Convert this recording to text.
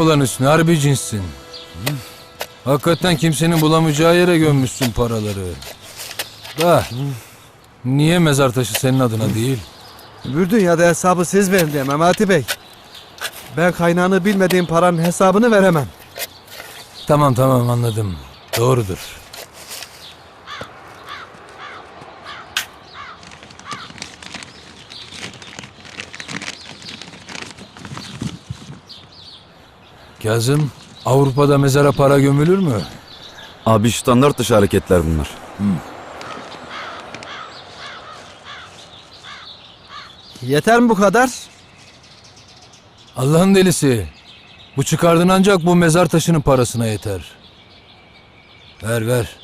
Ulan Hüsnü harbi cinssin. Hakikaten kimsenin bulamayacağı yere gömmüşsün paraları. Da niye mezar taşı senin adına değil? Öbür dünyada hesabı siz verin diye Memati Bey. Ben kaynağını bilmediğim paranın hesabını veremem. Tamam tamam anladım. Doğrudur. Kazım, Avrupa'da mezara para gömülür mü? Abi standart dışı hareketler bunlar. Yeter mi bu kadar? Allah'ın delisi. Bu çıkardın ancak bu mezar taşının parasına yeter. Ver ver.